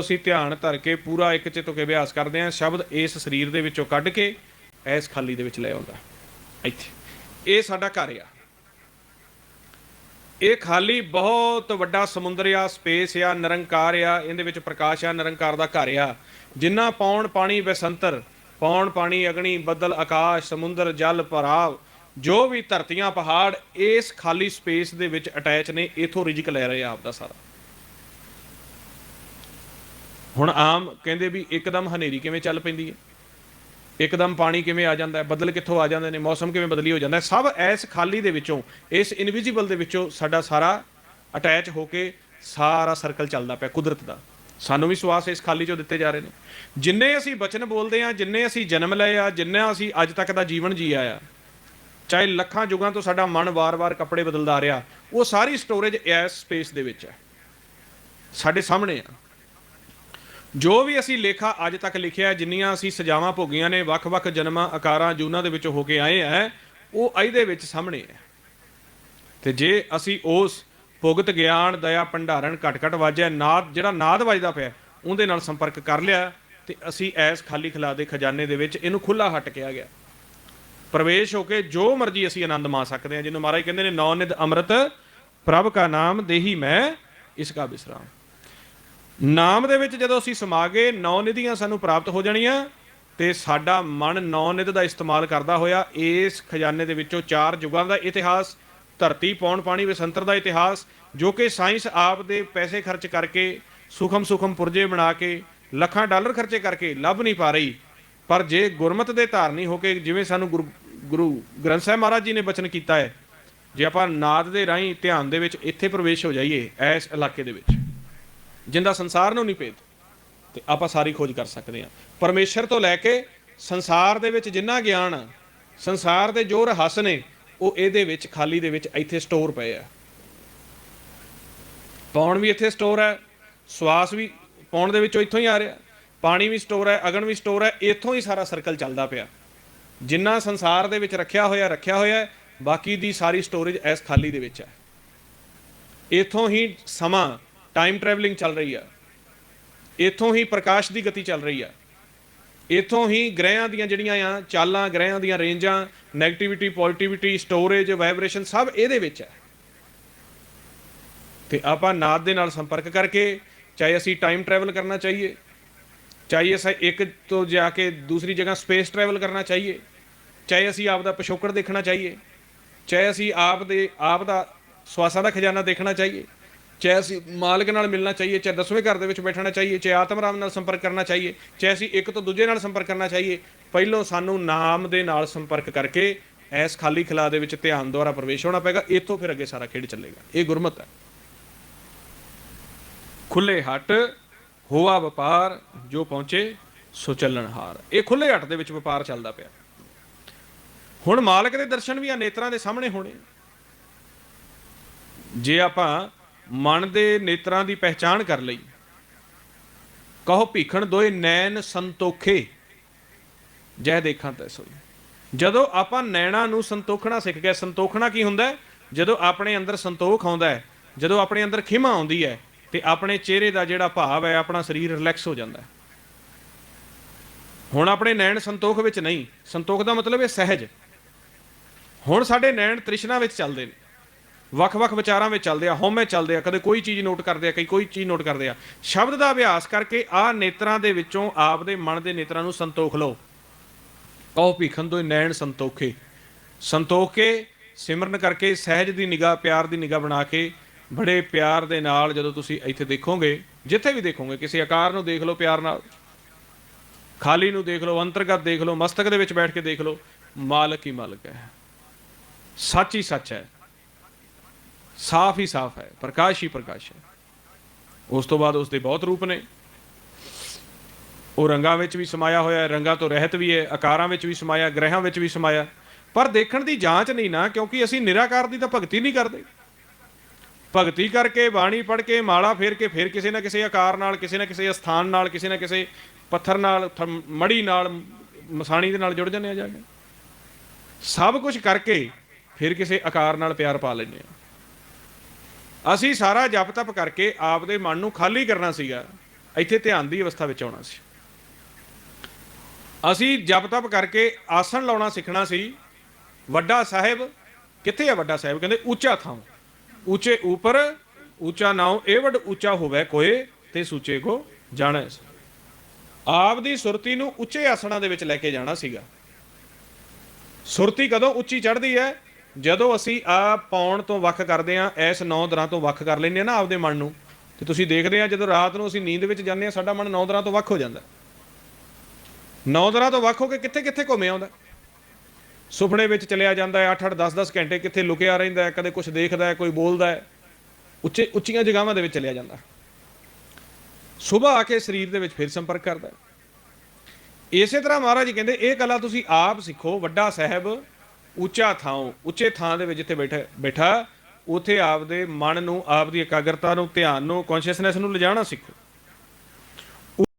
ਅਸੀਂ ਧਿਆਨ ਧਰ ਕੇ ਪੂਰਾ ਇੱਕ ਚਿੱਤ ਹੋ ਕੇ ਅਭਿਆਸ ਕਰਦੇ ਹਾਂ, ਸ਼ਬਦ ਇਸ ਸਰੀਰ ਦੇ ਵਿੱਚੋਂ ਕੱਢ ਕੇ ਇਸ ਖਾਲੀ ਦੇ ਵਿੱਚ ਲੈ ਆਉਂਦਾ। ਇੱਥੇ। ਇਹ ਸਾਡਾ ਘਰ ਆ। ਇਹ ਖਾਲੀ ਬਹੁਤ ਵੱਡਾ ਸਮੁੰਦਰ ਆ, ਸਪੇਸ ਆ, ਨਿਰੰਕਾਰ ਆ, ਇਹਦੇ ਵਿੱਚ ਪ੍ਰਕਾਸ਼ ਆ, ਨਿਰੰਕਾਰ ਦਾ ਘਰ ਆ। ਜਿੰਨਾ ਪੌਣ ਪਾਣੀ ਬਸੰਤਰ, ਪੌਣ ਪਾਣੀ ਅਗਨੀ, ਬੱਦਲ, ਆਕਾਸ਼, ਸਮੁੰਦਰ, ਜਲ, ਭਰਾਵ, ਜੋ ਵੀ ਧਰਤੀਆਂ, ਪਹਾੜ, ਇਸ ਖਾਲੀ ਸਪੇਸ ਦੇ ਵਿੱਚ ਅਟੈਚ ਨੇ, ਇਥੋਂ ਰਿਜਕ ਲੈ ਰਹੇ ਆ ਆਪਦਾ ਸਾਰਾ। ਹੁਣ ਆਮ ਕਹਿੰਦੇ ਵੀ ਇੱਕਦਮ ਹਨੇਰੀ ਕਿਵੇਂ ਚੱਲ ਪੈਂਦੀ ਹੈ? ਇੱਕਦਮ ਪਾਣੀ ਕਿਵੇਂ ਆ ਜਾਂਦਾ ਹੈ? ਬੱਦਲ ਕਿੱਥੋਂ ਆ ਜਾਂਦੇ ਨੇ? ਮੌਸਮ ਕਿਵੇਂ ਬਦਲੀ ਹੋ ਜਾਂਦਾ ਹੈ? ਸਭ ਐਸ ਖਾਲੀ ਦੇ ਵਿੱਚੋਂ, ਇਸ ਇਨਵਿਜ਼ੀਬਲ ਦੇ ਵਿੱਚੋਂ ਸਾਡਾ ਸਾਰਾ ਅਟੈਚ ਹੋ ਕੇ ਸਾਰਾ ਸਰਕਲ ਚੱਲਦਾ ਪਿਆ ਕੁਦਰਤ ਦਾ। ਸਾਨੂੰ ਵੀ ਸਵਾਸ ਇਸ ਖਾਲੀ ਚੋਂ ਦਿੱਤੇ ਜਾ ਰਹੇ ਨੇ। ਜਿੰਨੇ ਅਸੀਂ ਬਚਨ ਬੋਲਦੇ ਆ ਜਿੰਨੇ ਅਸੀਂ ਜਨਮ ਲਏ ਆ, ਜਿੰਨਾ ਅਸੀਂ ਅੱਜ ਤੱਕ ਦਾ ਜੀਵਨ ਜੀਆ ਆ ਚਾਹੇ ਲੱਖਾਂ ਯੁਗਾਂ ਤੋਂ ਸਾਡਾ ਮਨ ਵਾਰ-ਵਾਰ ਕੱਪੜੇ ਬਦਲਦਾ ਰਿਹਾ, ਉਹ ਸਾਰੀ ਸਟੋਰੇਜ ਇਸ ਸਪੇਸ ਦੇ ਵਿੱਚ ਹੈ। ਸਾਡੇ ਸਾਹਮਣੇ ਆ। ਜੋ ਵੀ ਅਸੀਂ ਲੇਖਾ ਅੱਜ ਤੱਕ ਲਿਖਿਆ ਜਿੰਨੀਆਂ ਅਸੀਂ ਸਜਾਵਾਂ ਭੋਗੀਆਂ ਨੇ, ਵੱਖ-ਵੱਖ ਜਨਮਾਂ, ਆਕਾਰਾਂ, ਜੂਨਾਂ ਦੇ ਵਿੱਚ ਹੋ ਕੇ ਆਏ ਆ ਉਹ ਇਹਦੇ ਵਿੱਚ ਸਾਹਮਣੇ ਹੈ। ਤੇ ਜੇ ਅਸੀਂ ਉਸ ਭੁਗਤ ਗਿਆਨ, ਦਇਆ, ਭੰਡਾਰਨ ਘਟ ਘਟ ਵਾਜਿਆ, ਨਾਦ, ਜਿਹੜਾ ਨਾਦ ਵੱਜਦਾ ਪਿਆ, ਉਹਦੇ ਨਾਲ ਸੰਪਰਕ ਕਰ ਲਿਆ, ਤੇ ਅਸੀਂ ਐਸ ਖਾਲੀ ਖਲਾ ਦੇ ਖਜ਼ਾਨੇ ਦੇ ਵਿੱਚ ਇਹਨੂੰ ਖੁੱਲਾ ਹਟ ਕਿਹਾ ਗਿਆ। ਪ੍ਰਵੇਸ਼ ਹੋ ਕੇ ਜੋ ਮਰਜ਼ੀ ਅਸੀਂ ਆਨੰਦ ਮਾ ਸਕਦੇ ਹਾਂ, ਜਿਹਨੂੰ ਮਹਾਰਾਜ ਕਹਿੰਦੇ ਨੇ ਨੌ ਨਿਧ ਅੰਮ੍ਰਿਤ, ਪ੍ਰਭ ਕਾ ਨਾਮ ਦੇਹੀ ਮੈਂ, ਇਸ ਕਾ ਬਿਸਰਾਮ। ਨਾਮ ਦੇ ਵਿੱਚ ਜਦੋਂ ਅਸੀਂ ਸਮਾ ਗਏ ਨੌ ਨਿਧੀਆਂ ਸਾਨੂੰ ਪ੍ਰਾਪਤ ਹੋ ਜਾਣੀਆਂ ਤੇ ਸਾਡਾ ਮਨ ਨੌ ਨਿਧ ਦਾ ਇਸਤੇਮਾਲ ਕਰਦਾ ਹੋਇਆ, ਇਸ ਖਜ਼ਾਨੇ ਦੇ ਵਿੱਚੋਂ ਚਾਰ ਯੁਗਾਂ ਦਾ ਇਤਿਹਾਸ, ਧਰਤੀ ਪੌਣ ਪਾਣੀ ਵਸੰਤਰ ਦਾ ਇਤਿਹਾਸ, ਜੋ ਕਿ ਸਾਇੰਸ ਆਪ ਦੇ ਪੈਸੇ ਖਰਚ ਕਰਕੇ, ਸੁਖਮ ਸੁਖਮ ਪੁਰਜੇ ਬਣਾ ਕੇ, ਲੱਖਾਂ ਡਾਲਰ ਖਰਚੇ ਕਰਕੇ ਲੱਭ ਨਹੀਂ ਪਾ ਰਹੀ। ਪਰ ਜੇ ਗੁਰਮਤ ਦੇ ਧਾਰਨੀ ਹੋ ਕੇ ਜਿਵੇਂ ਸਾਨੂੰ ਗੁਰੂ ਗੁਰੂ ਗ੍ਰੰਥ ਸਾਹਿਬ ਮਹਾਰਾਜ ਜੀ ਨੇ ਬਚਨ ਕੀਤਾ ਹੈ, ਜੇ ਆਪਾਂ ਨਾਦ ਦੇ ਰਾਹੀਂ ਧਿਆਨ ਦੇ ਵਿੱਚ ਇੱਥੇ ਪ੍ਰਵੇਸ਼ ਹੋ ਜਾਈਏ, ਇਸ ਇਲਾਕੇ ਦੇ ਵਿੱਚ। ਜਿੰਦਾ ਸੰਸਾਰ ਨੂੰ ਨਹੀਂ ਭੇਦ, ਤੇ ਆਪਾਂ ਸਾਰੀ ਖੋਜ ਕਰ ਸਕਦੇ ਹਾਂ। ਪਰਮੇਸ਼ਰ ਤੋਂ ਲੈ ਕੇ ਸੰਸਾਰ ਦੇ ਵਿੱਚ ਜਿੰਨਾ ਗਿਆਨ, ਸੰਸਾਰ ਦੇ ਜੋ ਰਹੱਸ ਨੇ, ਉਹ ਇਹਦੇ ਵਿੱਚ, ਖਾਲੀ ਦੇ ਵਿੱਚ ਇੱਥੇ ਸਟੋਰ ਪਏ ਆ। ਪੌਣ ਵੀ ਇੱਥੇ ਸਟੋਰ ਹੈ, ਸਵਾਸ ਵੀ ਪੌਣ ਦੇ ਵਿੱਚੋਂ ਇੱਥੋਂ ਹੀ ਆ ਰਿਹਾ। ਪਾਣੀ ਵੀ ਸਟੋਰ ਹੈ, ਅਗਨ ਵੀ ਸਟੋਰ ਹੈ, ਇੱਥੋਂ ਹੀ ਸਾਰਾ ਸਰਕਲ ਚੱਲਦਾ ਪਿਆ। ਜਿੰਨਾ ਸੰਸਾਰ ਦੇ ਵਿੱਚ ਰੱਖਿਆ ਹੋਇਆ ਰੱਖਿਆ ਹੋਇਆ ਬਾਕੀ ਦੀ ਸਾਰੀ ਸਟੋਰੇਜ ਇਸ ਖਾਲੀ ਦੇ ਵਿੱਚ ਹੈ। ਇੱਥੋਂ ਹੀ ਸਮਾਂ ਟਾਈਮ ਟਰੈਵਲਿੰਗ ਚੱਲ ਰਹੀ ਆ। ਇੱਥੋਂ ਹੀ ਪ੍ਰਕਾਸ਼ ਦੀ ਗਤੀ ਚੱਲ ਰਹੀ ਆ। ਇੱਥੋਂ ਹੀ ਗ੍ਰਹਿਆਂ ਦੀਆਂ ਜਿਹੜੀਆਂ ਆ, ਚਾਲਾਂ, ਗ੍ਰਹਿਆਂ ਦੀਆਂ ਰੇਂਜਾਂ 네ਗੇਟਿਵਿਟੀ ਪੋਜ਼ਿਟਿਵਿਟੀ ਸਟੋਰੇਜ ਵਾਈਬ੍ਰੇਸ਼ਨ ਸਭ ਇਹਦੇ ਵਿੱਚ ਹੈ ਤੇ ਆਪਾਂ ਨਾਦ ਦੇ ਨਾਲ ਸੰਪਰਕ ਕਰਕੇ, ਚਾਹੇ ਅਸੀਂ ਟਾਈਮ ਟਰੈਵਲ ਕਰਨਾ ਚਾਹੀਏ, ਚਾਹੇ ਅਸੀਂ ਇੱਕ ਤੋਂ ਜਾ ਕੇ ਦੂਸਰੀ ਜਗ੍ਹਾ ਸਪੇਸ ਟਰੈਵਲ ਕਰਨਾ ਚਾਹੀਏ, ਚਾਹੇ ਅਸੀਂ ਆਪ ਦਾ ਪਿਛੋਕੜ ਦੇਖਣਾ ਚਾਹੀਏ, ਚਾਹੇ ਅਸੀਂ ਆਪ ਦੇ ਆਪ ਦਾ ਸਵਾਸਾਂ ਦਾ ਖਜ਼ਾਨਾ ਦੇਖਣਾ ਚਾਹੀਏ ਚਾਹੇ ਅਸੀਂ ਮਾਲਕ ਨਾਲ ਮਿਲਣਾ ਚਾਹੀਏ, ਚਾਹੇ ਦਸਵੇਂ ਘਰ ਦੇ ਵਿੱਚ ਬੈਠਣਾ ਚਾਹੀਏ, ਚਾਹੇ ਆਤਮ ਰਾਮ ਨਾਲ ਸੰਪਰਕ ਕਰਨਾ ਚਾਹੀਏ, ਚਾਹੇ ਅਸੀਂ ਇੱਕ ਤੋਂ ਦੂਜੇ ਨਾਲ ਸੰਪਰਕ ਕਰਨਾ ਚਾਹੀਏ, ਪਹਿਲੋਂ ਸਾਨੂੰ ਨਾਮ ਦੇ ਨਾਲ ਸੰਪਰਕ ਕਰਕੇ ਐਸ ਖਾਲੀ ਖਲਾ ਦੇ ਵਿੱਚ ਧਿਆਨ ਦੁਆਰਾ ਪ੍ਰਵੇਸ਼ ਹੋਣਾ ਪਏਗਾ, ਇੱਥੋਂ ਫਿਰ ਅੱਗੇ ਸਾਰਾ ਖੇਡ ਚੱਲੇਗਾ। ਇਹ ਗੁਰਮਤ ਹੈ। ਖੁੱਲੇ ਹੱਟ, ਹੋਆ ਵਪਾਰ, ਜੋ ਪਹੁੰਚੇ ਸੋ ਚੱਲਣ ਹਾਰ। ਇਹ ਖੁੱਲੇ ਹੱਟ ਦੇ ਵਿੱਚ ਵਪਾਰ ਚੱਲਦਾ ਪਿਆ। ਹੁਣ ਮਾਲਕ ਦੇ ਦਰਸ਼ਨ ਵੀ ਆ, ਨੇਤਰਾਂ ਦੇ ਸਾਹਮਣੇ ਹੋਣੇ। ਜੇ ਆਪਾਂ ਮਨ ਦੇ ਨੇਤਰਾਂ ਦੀ ਪਹਿਚਾਣ ਕਰ ਲਈ। ਕਹੋ ਭੀਖਣ ਦੋਏ ਨੈਣ ਸੰਤੋਖੇ। ਜੈ ਦੇਖਾਂ ਤੈ ਸੋਈ। ਜਦੋਂ ਆਪਾਂ ਨੈਣਾ ਨੂੰ ਸੰਤੋਖਣਾ ਸਿੱਖ ਗਏ, ਸੰਤੋਖਣਾ ਕੀ ਹੁੰਦਾ ਜਦੋਂ ਆਪਣੇ ਅੰਦਰ ਸੰਤੋਖ ਆਉਂਦਾ ਹੈ, ਜਦੋਂ ਆਪਣੇ ਅੰਦਰ ਖਿਮਾ ਆਉਂਦੀ ਹੈ, ਤੇ ਆਪਣੇ ਚਿਹਰੇ ਦਾ ਜਿਹੜਾ ਭਾਵ ਹੈ, ਆਪਣਾ ਸਰੀਰ ਰਿਲੈਕਸ ਹੋ ਜਾਂਦਾ ਹੈ। ਹੁਣ ਆਪਣੇ ਨੈਣ ਸੰਤੋਖ ਵਿੱਚ ਨਹੀਂ। ਸੰਤੋਖ ਦਾ ਮਤਲਬ ਹੈ ਸਹਿਜ। ਹੁਣ ਸਾਡੇ ਨੈਣ ਤ੍ਰਿਸ਼ਨਾ ਵਿੱਚ ਚੱਲਦੇ ਨੇ। ਵੱਖ-ਵੱਖ ਵਿਚਾਰਾਂ ਵਿੱਚ ਚੱਲਦੇ ਆ, ਹਉਮੈ ਚੱਲਦੇ ਆ, ਕਦੇ ਕੋਈ ਚੀਜ਼ ਨੋਟ ਕਰਦੇ ਆ, ਕਈ ਕੋਈ ਚੀਜ਼ ਨੋਟ ਕਰਦੇ ਆ। ਸ਼ਬਦ ਦਾ ਅਭਿਆਸ ਕਰਕੇ ਆ ਨੇਤਰਾਂ ਦੇ ਵਿੱਚੋਂ ਆਪ ਦੇ ਮਨ ਦੇ ਨੇਤਰਾਂ ਨੂੰ ਸੰਤੋਖ ਲਓ। ਕਹੋ ਭੀਖਨ ਤੋਂ ਨੈਣ ਸੰਤੋਖੇ। ਸੰਤੋਖ ਕੇ ਸਿਮਰਨ ਕਰਕੇ, ਸਹਿਜ ਦੀ ਨਿਗਾਹ, ਪਿਆਰ ਦੀ ਨਿਗਾਹ ਬਣਾ ਕੇ, ਬੜੇ ਪਿਆਰ ਦੇ ਨਾਲ ਜਦੋਂ ਤੁਸੀਂ ਇੱਥੇ ਦੇਖੋਗੇ, ਜਿੱਥੇ ਵੀ ਦੇਖੋਗੇ, ਕਿਸੇ ਆਕਾਰ ਨੂੰ ਦੇਖ ਲਓ ਪਿਆਰ ਨਾਲ, ਖਾਲੀ ਨੂੰ ਦੇਖ ਲਓ, ਅੰਤਰਗਤ ਦੇਖ ਲਓ, ਮਸਤਕ ਦੇ ਵਿੱਚ ਬੈਠ ਕੇ ਦੇਖ ਲਓ, ਮਾਲਕ ਹੀ ਮਾਲਕ ਹੈ। ਸੱਚ ਹੀ ਸੱਚ ਹੈ। ਸਾਫ਼ ਹੀ ਸਾਫ਼ ਹੈ, ਪ੍ਰਕਾਸ਼ ਹੀ ਪ੍ਰਕਾਸ਼ ਹੈ। ਉਸ ਤੋਂ ਬਾਅਦ ਉਸ ਦੇ ਬਹੁਤ ਰੂਪ ਨੇ। ਉਹ ਰੰਗਾਂ ਵਿੱਚ ਵੀ ਸਮਾਇਆ ਹੋਇਆ ਹੈ, ਰੰਗਾਂ ਤੋਂ ਰਹਿਤ ਵੀ ਹੈ, ਆਕਾਰਾਂ ਵਿੱਚ ਵੀ ਸਮਾਇਆ, ਗ੍ਰਹਿਾਂ ਵਿੱਚ ਵੀ ਸਮਾਇਆ। ਪਰ ਦੇਖਣ ਦੀ ਜਾਂਚ ਨਹੀਂ ਨਾ, ਕਿਉਂਕਿ ਅਸੀਂ ਨਿਰਾਕਾਰ ਦੀ ਤਾਂ ਭਗਤੀ ਨਹੀਂ ਕਰਦੇ। ਭਗਤੀ ਕਰਕੇ ਬਾਣੀ ਪੜ੍ਹ ਕੇ, ਮਾਲਾ ਫੇਰ ਕੇ, ਫਿਰ ਕਿਸੇ ਨਾ ਕਿਸੇ ਆਕਾਰ ਨਾਲ, ਕਿਸੇ ਨਾ ਕਿਸੇ ਸਥਾਨ ਨਾਲ, ਕਿਸੇ ਨਾ ਕਿਸੇ ਪੱਥਰ ਨਾਲ ਥ- ਮੜੀ ਨਾਲ, ਮਸਾਣੀ ਦੇ ਨਾਲ ਜੁੜ ਜਾਂਦੇ ਆ ਜਾ ਕੇ। ਸਭ ਕੁਝ ਕਰਕੇ ਫਿਰ ਕਿਸੇ ਆਕਾਰ ਨਾਲ ਪਿਆਰ ਪਾ ਲੈਂਦੇ ਆ। ਅਸੀਂ ਸਾਰਾ ਜਪ ਤਪ ਕਰਕੇ ਆਪ ਦੇ ਮਨ ਨੂੰ ਖਾਲੀ ਕਰਨਾ ਸੀਗਾ, ਇੱਥੇ ਧਿਆਨ ਦੀ ਅਵਸਥਾ ਵਿੱਚ ਆਉਣਾ ਸੀ। ਅਸੀਂ ਜਪ ਤਪ ਕਰਕੇ ਆਸਣ ਲਾਉਣਾ ਸਿੱਖਣਾ ਸੀ। ਵੱਡਾ ਸਾਹਿਬ, ਕਿੱਥੇ ਹੈ ਵੱਡਾ ਸਾਹਿਬ? ਕਹਿੰਦੇ ਉੱਚਾ ਥਾਂ। ਉੱਚੇ ਉੱਪਰ, ਉੱਚਾ ਨਾਉ, ਇਹ ਵੱਡ ਉੱਚਾ ਹੋਵੇ ਕੋਏ ਤੇ ਸੂਚੇ ਕੋ ਜਾਣੈ। ਆਪ ਦੀ ਸੁਰਤੀ ਨੂੰ ਉੱਚੇ ਆਸਣਾਂ ਦੇ ਵਿੱਚ ਲੈ ਕੇ ਜਾਣਾ ਸੀਗਾ। ਸੁਰਤੀ ਕਦੋਂ ਉੱਚੀ ਚੜ੍ਹਦੀ ਹੈ? ਜਦੋਂ ਅਸੀਂ ਆ ਪਾਉਣ ਤੋਂ ਵੱਖ ਕਰਦੇ ਆ ਐਸ ਨੌ ਦਰਾਂ ਤੋਂ ਵੱਖ ਕਰ ਲੈਂਦੇ ਆ ਨਾ ਆਪਦੇ ਮਨ ਨੂੰ। ਤੇ ਤੁਸੀਂ ਦੇਖਦੇ ਆ ਜਦੋਂ ਰਾਤ ਨੂੰ ਅਸੀਂ ਨੀਂਦ ਵਿੱਚ ਜਾਂਦੇ ਆ ਸਾਡਾ ਮਨ ਨੌ ਦਰਾਂ ਤੋਂ ਵੱਖ ਹੋ ਜਾਂਦਾ। ਨੌ ਦਰਾਂ ਤੋਂ ਵੱਖ ਹੋ ਕੇ ਕਿੱਥੇ ਕਿੱਥੇ ਘੁੰਮ ਆਉਂਦਾ? ਸੁਪਨੇ ਵਿੱਚ ਚਲਿਆ ਜਾਂਦਾ ਹੈ 8-8 10-10 ਘੰਟੇ ਕਿੱਥੇ ਲੁਕਿਆ ਰਹਿੰਦਾ ਹੈ, ਕਦੇ ਕੁਝ ਦੇਖਦਾ ਹੈ, ਕੋਈ ਬੋਲਦਾ ਹੈ। ਉੱਚੇ, ਉੱਚੀਆਂ ਜਗ੍ਹਾਵਾਂ ਦੇ ਵਿੱਚ ਚਲਿਆ ਜਾਂਦਾ। ਸਵੇਰ ਆ ਕੇ ਸਰੀਰ ਦੇ ਵਿੱਚ ਫਿਰ ਸੰਪਰਕ ਕਰਦਾ ਇਸੇ ਤਰ੍ਹਾਂ ਮਹਾਰਾਜ ਜੀ ਕਹਿੰਦੇ, ਇਹ ਕਲਾ ਤੁਸੀਂ ਆਪ ਸਿੱਖੋ, ਵੱਡਾ ਸਾਹਿਬ ਉੱਚਾ ਥਾਂ, ਉੱਚੇ ਥਾਂ ਦੇ ਵਿੱਚ ਜਿੱਥੇ ਬੈਠਾ ਬੈਠਾ, ਉਥੇ ਆਪਦੇ ਮਨ ਨੂੰ ਆਪ ਦੀ ਇਕਾਗਰਤਾ ਨੂੰ, ਧਿਆਨ ਨੂੰ ਕੌਨਸ਼ੀਅਸਨੈਸ ਨੂੰ ਲਿਜਾਣਾ ਸਿੱਖੋ।